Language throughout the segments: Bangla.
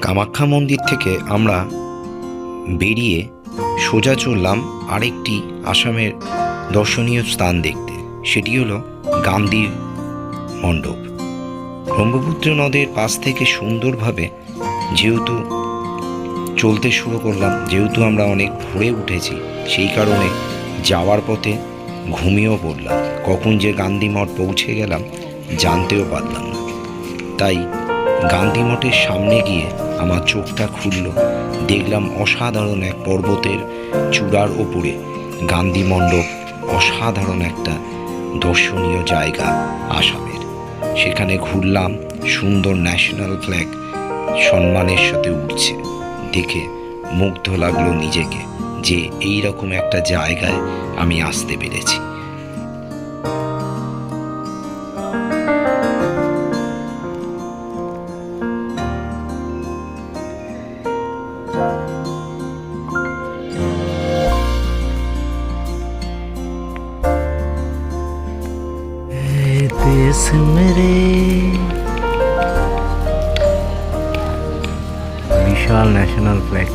কামাখ্যা মন্দির থেকে আমরা বেরিয়ে সোজা চললাম আরেকটি আসামের দর্শনীয় স্থান দেখতে। সেটি হলো গান্ধী মণ্ডপ। ব্রহ্মপুত্র নদের পাশ থেকে সুন্দরভাবে যেহেতু চলতে শুরু করলাম, যেহেতু আমরা অনেক ভোরে উঠেছি, সেই কারণে যাওয়ার পথে ঘুমিয়েও পড়লাম। কখন যে গান্ধী মঠ পৌঁছে গেলাম জানতেও পারলাম না। তাই গান্ধী মঠের সামনে গিয়ে আমার চোখটা খুলল। দেখলাম অসাধারণ এক পর্বতের চূড়ার ওপরে গান্ধী মণ্ডপ, অসাধারণ একটা দর্শনীয় জায়গা আসামের। সেখানে ঘুরলাম, সুন্দর ন্যাশনাল ফ্ল্যাগ সম্মানের সাথে উঠছে দেখে মুগ্ধ লাগল নিজেকে যে এই রকম একটা জায়গায় আমি আসতে পেরেছি। ए देश मेरे বিশাল ন্যাশনাল ফ্ল্যাগ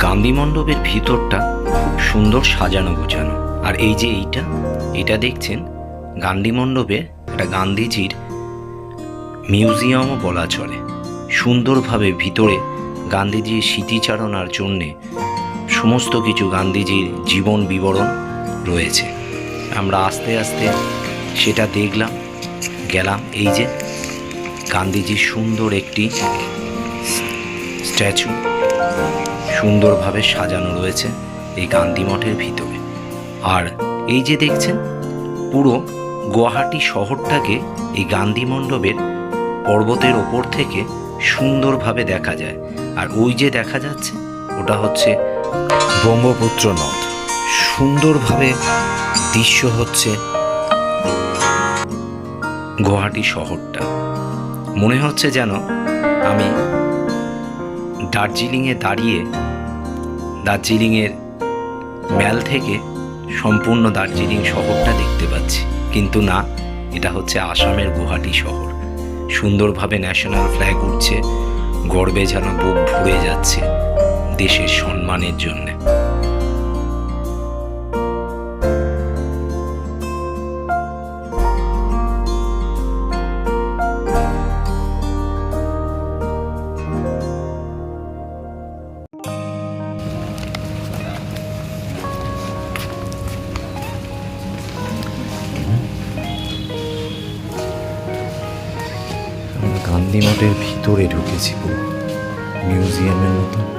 গান্ধী মণ্ডপের ভিতরটা খুব সুন্দর সাজানো গোছানো আর এই যে এইটা এটা দেখছেন গান্ধী মণ্ডপে একটা গান্ধীজির মিউজিয়ামও বলা চলে সুন্দরভাবে ভিতরে গান্ধীজির স্মৃতিচারণার জন্যে সমস্ত কিছু গান্ধীজির জীবন বিবরণ রয়েছে। আমরা আস্তে আস্তে সেটা দেখলাম, গেলাম। এই যে গান্ধীজির সুন্দর একটি স্ট্যাচু সুন্দরভাবে সাজানো রয়েছে এই গান্ধী মঠের ভিতরে। আর এই যে দেখছেন, পুরো গুয়াহাটি শহরটাকে এই গান্ধী মণ্ডপের পর্বতের ওপর থেকে সুন্দরভাবে দেখা যায়। আর ওই যে দেখা যাচ্ছে, ওটা হচ্ছে ব্রহ্মপুত্র নদ। সুন্দরভাবে দৃশ্য হচ্ছে গুয়াহাটি শহরটা। মনে হচ্ছে যেন আমি দার্জিলিংয়ে দাঁড়িয়ে, দার্জিলিংয়ের ম্যাল থেকে সম্পূর্ণ দার্জিলিং শহরটা দেখতে পাচ্ছি। কিন্তু না, এটা হচ্ছে আসামের গুয়াহাটি শহর। সুন্দরভাবে ন্যাশনাল ফ্ল্যাগ উঠছে, গর্বে যেন বুক ভরে যাচ্ছে। দেশের সম্মানের জন্য। গান্ধী মঠের ভিতরে ঢুকেছি পুরো। মিউজিয়ামের মতো।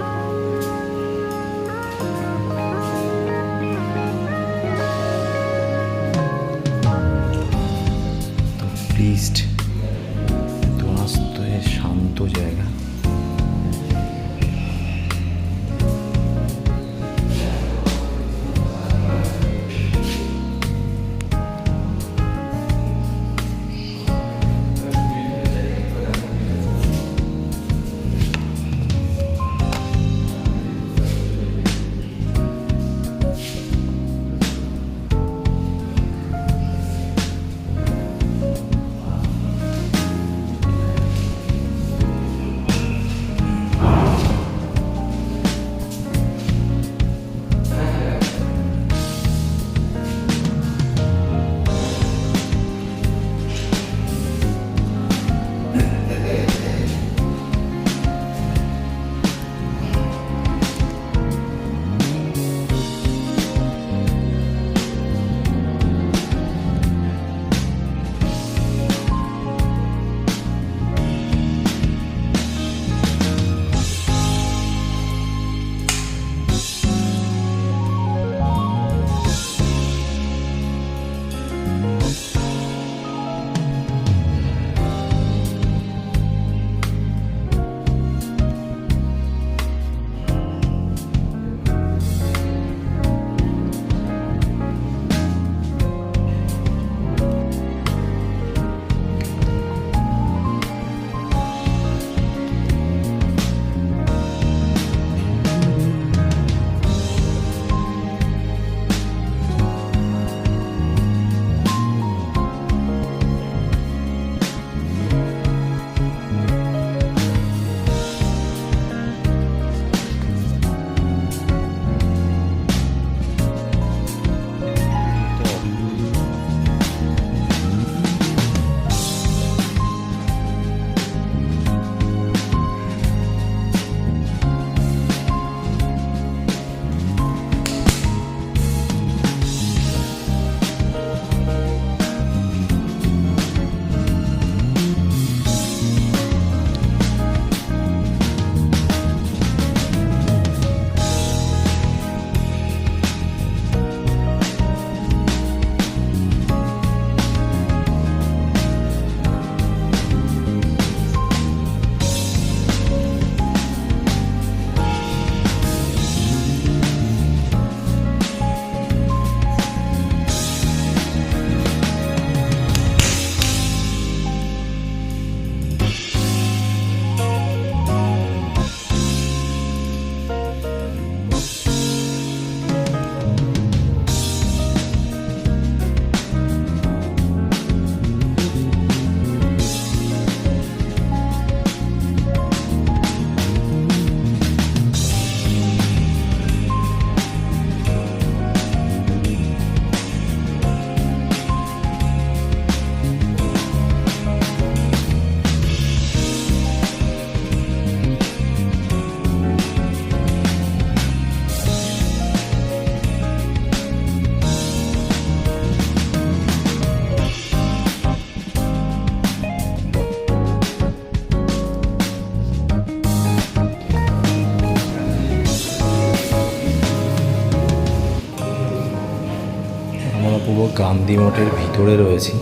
গান্ধী মঠের ভিতরে রয়েছি।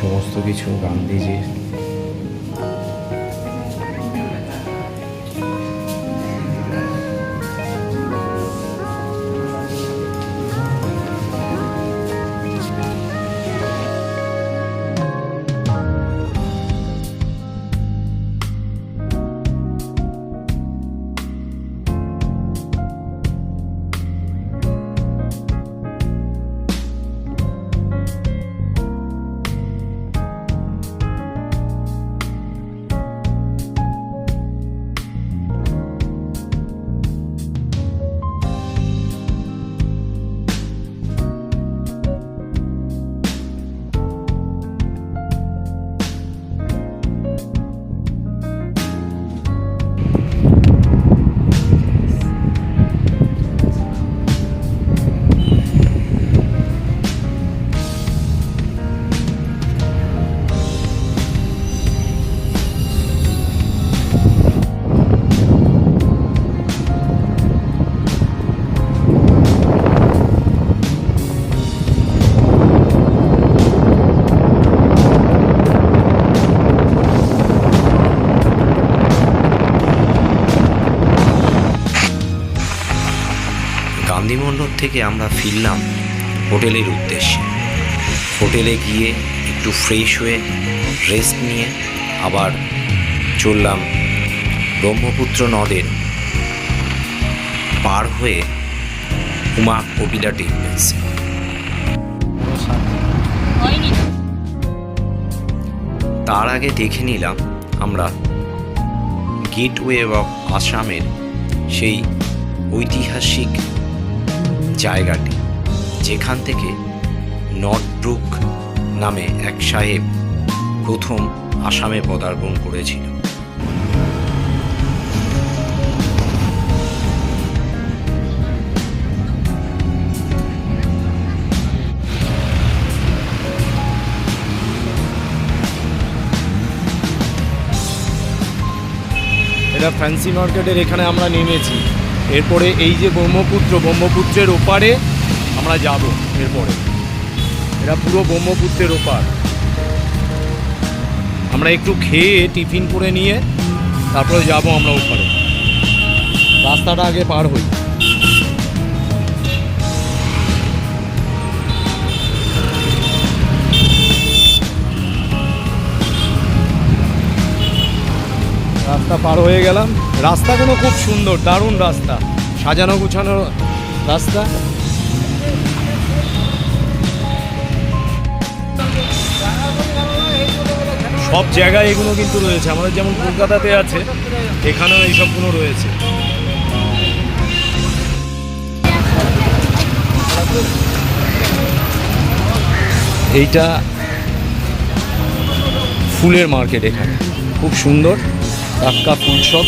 সমস্ত কিছু গান্ধীজির গান্ধী মণ্ডপ থেকে আমরা ফিরলাম হোটেলের উদ্দেশ্যে। হোটেলে গিয়ে একটু ফ্রেশ হয়ে রেস্ট নিয়ে আবার চললাম ব্রহ্মপুত্র নদের পার হয়ে উমা কপিলা টেম্পলসে। তার আগে দেখে নিলাম আমরা গেটওয়ে অফ আসামের সেই ঐতিহাসিক জায়গাটি, যেখান থেকে নটব্রুক নামে এক সাহেব প্রথম আসামে পদার্পণ করেছিল। এটা ফ্যান্সি মার্কেটের এখানে আমরা নেমেছি। এরপরে এই যে ব্রহ্মপুত্র, ব্রহ্মপুত্রের ওপারে আমরা যাব এরপরে। এরা পুরো ব্রহ্মপুত্রের ওপার। আমরা একটু খেয়ে টিফিন করে নিয়ে তারপরে যাব আমরা ওপারে। রাস্তাটা আগে পার হই। রাস্তা পার হয়ে গেলাম। রাস্তাগুলো খুব সুন্দর, দারুণ রাস্তা। সাজানো গুছানো রাস্তা। সব জায়গায় এগুলো কিন্তু রয়েছে। আমাদের যেমন কলকাতাতে আছে, এখানেও এইসবগুলো রয়েছে। এইটা ফুলের মার্কেট এখানে। খুব সুন্দর। টাটকা ফুল সব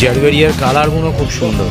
জারবেরিয়ার কালারগুলো খুব সুন্দর।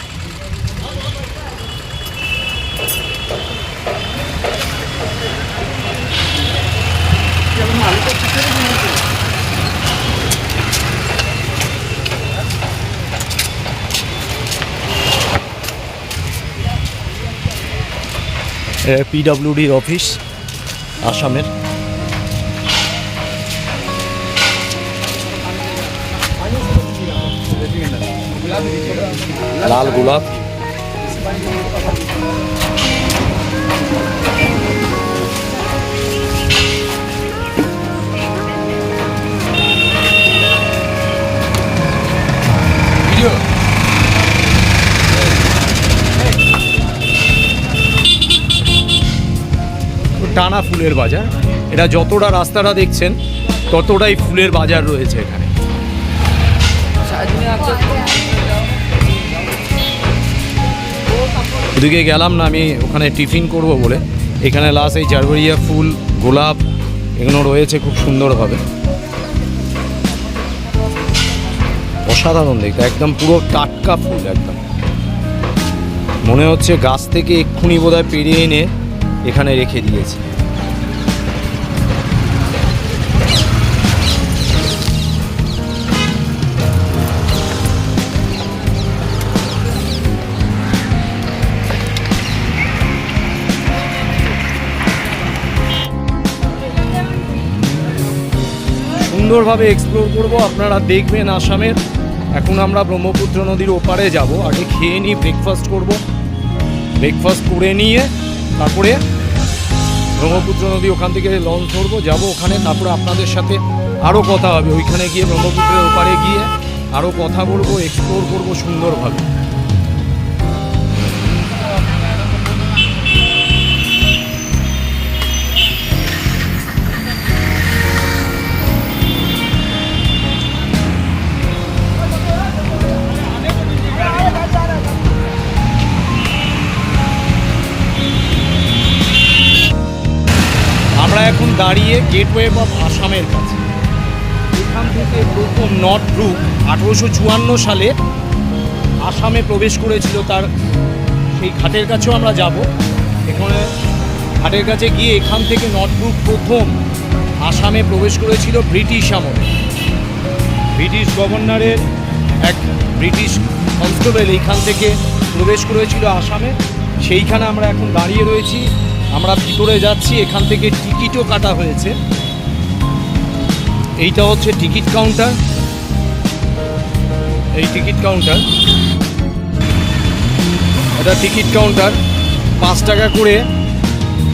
পিডাব্লিউডির অফিস আসামের। লাল গোলাপ। টানা ফুলের বাজার। এটা যতটা রাস্তাটা দেখছেন, ততটাই ফুলের বাজার রয়েছে এখানে। ওদিকে গেলাম না, আমি ওখানে টিফিন করব বলে। এখানে লাস্ট এই জারবেরিয়া ফুল, গোলাপ, এগুলো রয়েছে খুব সুন্দরভাবে। অসাধারণ দেখতে, একদম পুরো টাটকা ফুল, একদম। মনে হচ্ছে গাছ থেকে এক্ষুনি বোধহয় পেরিয়ে এনে এখানে রেখে দিয়েছে। সুন্দরভাবে এক্সপ্লোর করব, আপনারা দেখবেন আসামের। এখন আমরা ব্রহ্মপুত্র নদীর ওপারে যাব, আগে খেয়ে নিই ব্রেকফাস্ট করব। ব্রেকফাস্ট করে নিয়ে তারপরে ব্রহ্মপুত্র নদী ওখান থেকে লঞ্চ ধরবো যাব ওখানে, তারপরে আপনাদের সাথে আরও কথা হবে। ওইখানে গিয়ে ব্রহ্মপুত্রের ওপারে গিয়ে আরও কথা বলব এক্সপ্লোর করব সুন্দরভাবে। দাঁড়িয়ে গেটওয়ে অফ আসামের কাছে। এখান থেকে প্রথম নর্থ ব্রুক আঠেরোশো চুয়ান্ন সালে আসামে প্রবেশ করেছিল তার, সেই ঘাটের কাছেও আমরা যাব। এখানে ঘাটের কাছে গিয়ে এখান থেকে নর্থ ব্রুক প্রথম আসামে প্রবেশ করেছিল ব্রিটিশ আমলে। ব্রিটিশ গভর্নরের এক ব্রিটিশ কনস্টেবল এইখান থেকে প্রবেশ করেছিল আসামে। সেইখানে আমরা এখন দাঁড়িয়ে রয়েছি। আমরা ভিতরে যাচ্ছি, এখান থেকে টিকিটও কাটা হয়েছে। এইটা হচ্ছে টিকিট কাউন্টার। এই টিকিট কাউন্টার। এটা টিকিট কাউন্টার। পাঁচ টাকা করে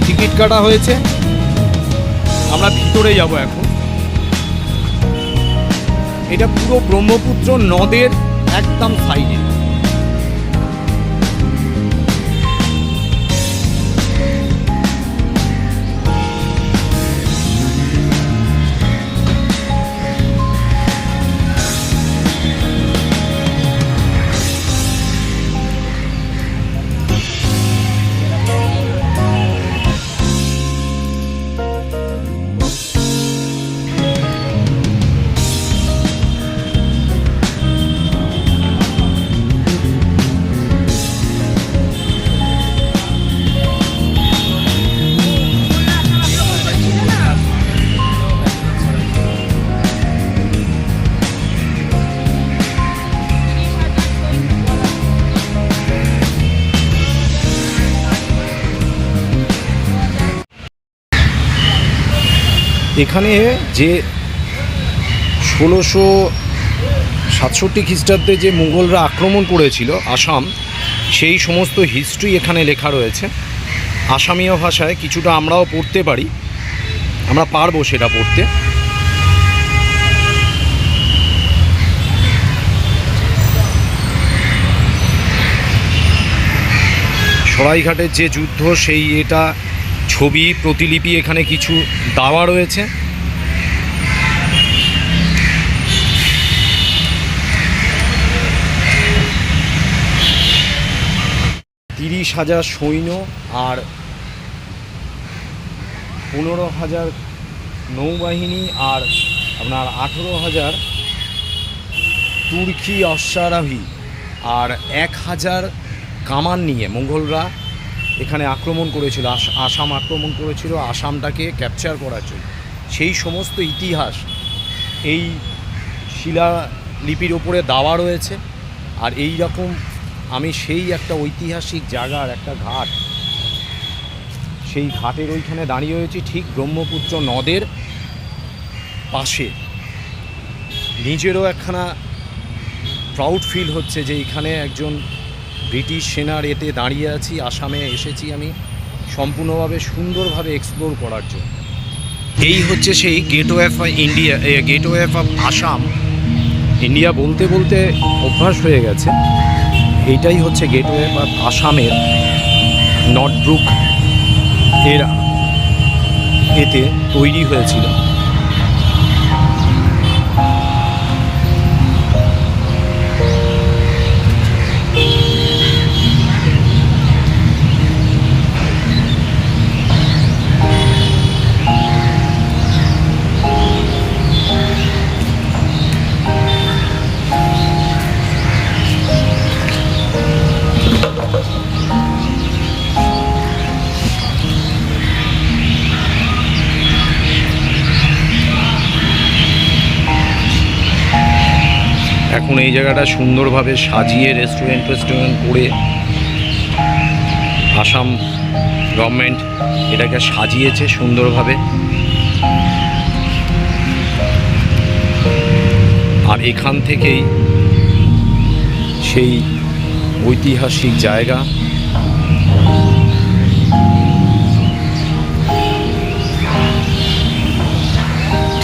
টিকিট কাটা হয়েছে। আমরা ভিতরে যাব এখন। এটা পুরো ব্রহ্মপুত্র নদের একদম সাইডে। এখানে যে ষোলোশো সাতষট্টি খ্রিস্টাব্দে যে মুঘলরা আক্রমণ করেছিল আসাম, সেই সমস্ত হিস্ট্রি এখানে লেখা রয়েছে। আসামীয় ভাষায় কিছুটা আমরাও পড়তে পারি। আমরা পারব সেটা পড়তে। সরাইঘাটের যে যুদ্ধ, সেই এটা ছবি, প্রতিলিপি, এখানে কিছু দাওয়া রয়েছে। তিরিশ হাজার সৈন্য আর পনেরো হাজার নৌবাহিনী আর আপনার আঠেরো হাজার তুর্কি অশ্বারোহী আর এক হাজার কামান নিয়ে মঙ্গলরা এখানে আক্রমণ করেছিল, আস- আসাম আক্রমণ করেছিল, আসামটাকে ক্যাপচার করার জন্য। সেই সমস্ত ইতিহাস এই শিলালিপির ওপরে দাওয়া রয়েছে আর এই রকম আমি সেই একটা ঐতিহাসিক জায়গার একটা ঘাট। সেই ঘাটের ওইখানে দাঁড়িয়ে রয়েছি ঠিক ব্রহ্মপুত্র নদের পাশে। নিজেরও একখানা প্রাউড ফিল হচ্ছে যে এখানে একজন ব্রিটিশ সেনার এতে দাঁড়িয়ে আছি, আসামে এসেছি আমি, সম্পূর্ণভাবে সুন্দরভাবে এক্সপ্লোর করার জন্য। এই হচ্ছে সেই gateway of India gateway of Assam India বলতে বলতে অভ্যাস হয়ে গেছে। এইটাই হচ্ছে গেটওয়ে অফ আসামের নর্থ ব্রুক এর এতে তৈরি হয়েছিল। জায়গাটা সুন্দরভাবে সাজিয়ে রেস্টুরেন্ট রেস্টুরেন্ট করে আসাম গভর্নমেন্ট এটাকে সাজিয়েছে সুন্দরভাবে। আর এখান থেকেই সেই ঐতিহাসিক জায়গা।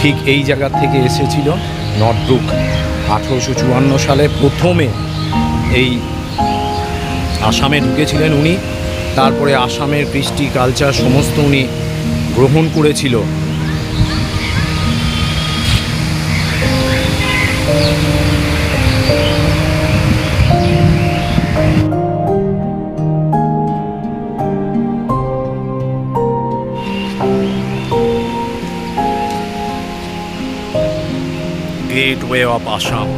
ঠিক এই জায়গা থেকে এসেছিল নটব্রুক আঠেরোশো চুয়ান্ন সালে প্রথমে এই আসামে ঢুকেছিলেন উনি। তারপরে আসামের কৃষ্টি কালচার সমস্ত উনি গ্রহণ করেছিল। গেটওয়ে অফ আসাম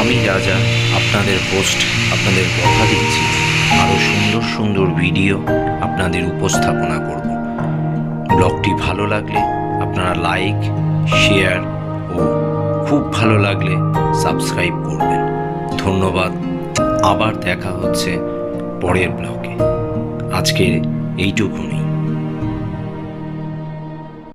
আমি রাজা আপনাদের হোস্ট আপনাদের কথা দিচ্ছি আরও সুন্দর সুন্দর ভিডিও আপনাদের উপস্থাপনা করব। ব্লগটি ভালো লাগলে আপনারা লাইক শেয়ার ও খুব ভালো লাগলে সাবস্ক্রাইব করবেন। ধন্যবাদ। আবার দেখা হচ্ছে পরের ব্লগে। আজকের এইটুকুনি।